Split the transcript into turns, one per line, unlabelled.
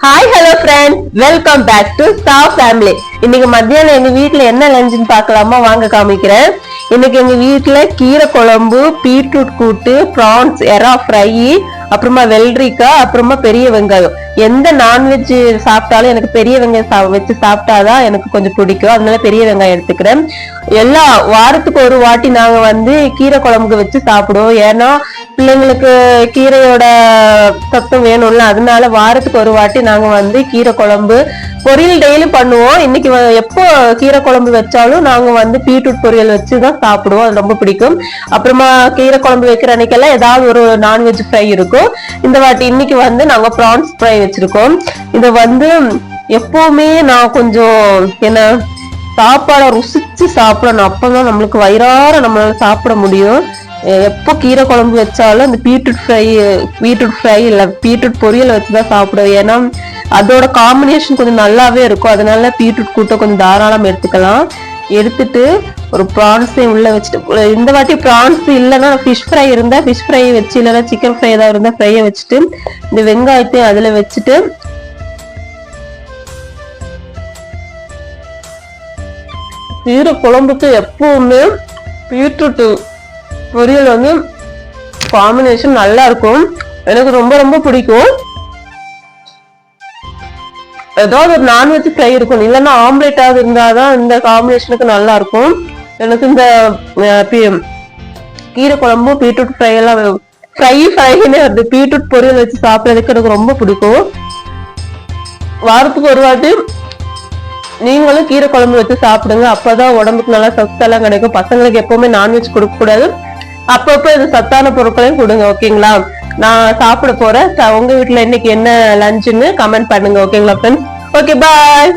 Hi hello friends welcome back to ஸ்டா family இன்னைக்கு மத்தியானம் எங்க வீட்டுல என்ன லஞ்சுன்னு பார்க்கலாமா? வாங்க காமிக்கிறேன். இன்னைக்கு எங்க வீட்டுல கீரை குழம்பு பீட்ரூட் கூட்டு ப்ரான்ஸ் எறா ஃப்ரை அப்புறமா வெள்ளரிக்காய் அப்புறமா பெரிய வெங்காயம். எந்த நான்வெஜ் சாப்பிட்டாலும் எனக்கு பெரிய வெங்காயம் சா- வச்சு சாப்பிட்டாதான் எனக்கு கொஞ்சம் பிடிக்கும். அதனால பெரிய வெங்காயம் எடுத்துக்கிறேன். எல்லா வாரத்துக்கு ஒரு வாட்டி நாங்க வந்து கீரை குழம்புக்கு வச்சு சாப்பிடுவோம். ஏன்னா பிள்ளைங்களுக்கு கீரையோட சத்தம் வேணும்ல அதனால வாரத்துக்கு ஒரு வாட்டி நாங்க வந்து கீரை குழம்பு பொரியல் டெய்லி பண்ணுவோம். இன்னைக்கு வ- எப்போ கீரை குழம்பு வச்சாலும் நாங்க வந்து பீட்ரூட் பொரியல் வச்சு தான் சாப்பிடுவோம். அது ரொம்ப பிடிக்கும். அப்புறமா கீரை குழம்பு வைக்கிற அன்னைக்கெல்லாம் ஏதாவது ஒரு நான்வெஜ் ஃப்ரை இருக்கும். இந்த வாட்டி இன்னைக்கு வந்து நாங்க ப்ரான்ஸ் ஃப்ரை வச்சிருக்கோம். இதை வந்து எப்போவுமே நான் கொஞ்சம் என்ன சாப்பாடை ருசிச்சு சாப்பிடணும். அப்பதான் நம்மளுக்கு வயிறார நம்மளால சாப்பிட முடியும். எப்போ கீரை குழம்பு வச்சாலும் இந்த பீட்ரூட் ஃப்ரை பீட்ரூட் ஃப்ரை இல்லை பீட்ரூட் பொரியல் வச்சு தான் சாப்பிடுவோம் ஏன்னா அதோட காம்பினேஷன் கொஞ்சம் நல்லாவே இருக்கும். அதனால பீட்ரூட் கூட்டம் கொஞ்சம் தாராளம் எடுத்துக்கலாம். எடுத்துட்டு ஒரு ப்ரான்ஸையும் உள்ள வச்சுட்டு இந்த வாட்டி ப்ரான்ஸ் இல்லைன்னா ஃபிஷ் ஃப்ரை இருந்தால் ஃபிஷ் ஃப்ரை வச்சு இல்லைன்னா சிக்கன் ஃப்ரை ஏதாவது இருந்தால் ஃப்ரையை வச்சுட்டு இந்த வெங்காயத்தையும் அதில் வச்சுட்டு கீரை குழம்புக்கு எப்பவுமே பீட்ரூட்டு பொரியல் வந்து காம்பினேஷன் நல்லா இருக்கும். எனக்கு ரொம்ப ரொம்ப பிடிக்கும். ஏதாவது ஒரு நான்வெஜ் ஃப்ரை இருக்கும். இல்லைன்னா ஆம்லேட்டாவது இருந்தாதான் இந்த காம்பினேஷனுக்கு நல்லா இருக்கும். எனக்கு இந்த கீரை குழம்பும் பீட்ரூட் ஃப்ரை எல்லாம் ஃப்ரை ஃப்ரைன்னு வருது பீட்ரூட் பொரியல் வச்சு சாப்பிட்றதுக்கு எனக்கு ரொம்ப பிடிக்கும். வாரத்துக்கு ஒரு வாட்டி நீங்களும் கீரை குழம்பு வச்சு சாப்பிடுங்க. அப்போதான் உடம்புக்கு நல்லா சத்தெல்லாம் கிடைக்கும். பசங்களுக்கு எப்பவுமே நான்வெஜ் கொடுக்க கூடாது. அப்பப்போ இது சத்தான பொருட்களையும் கொடுங்க ஓகேங்களா? நான் சாப்பிட போறேன். உங்க வீட்டுல இன்னைக்கு என்ன லஞ்சுன்னு கமெண்ட் பண்ணுங்க ஓகேங்களா ஃப்ரெண்ட்ஸ் ஓகே பாய்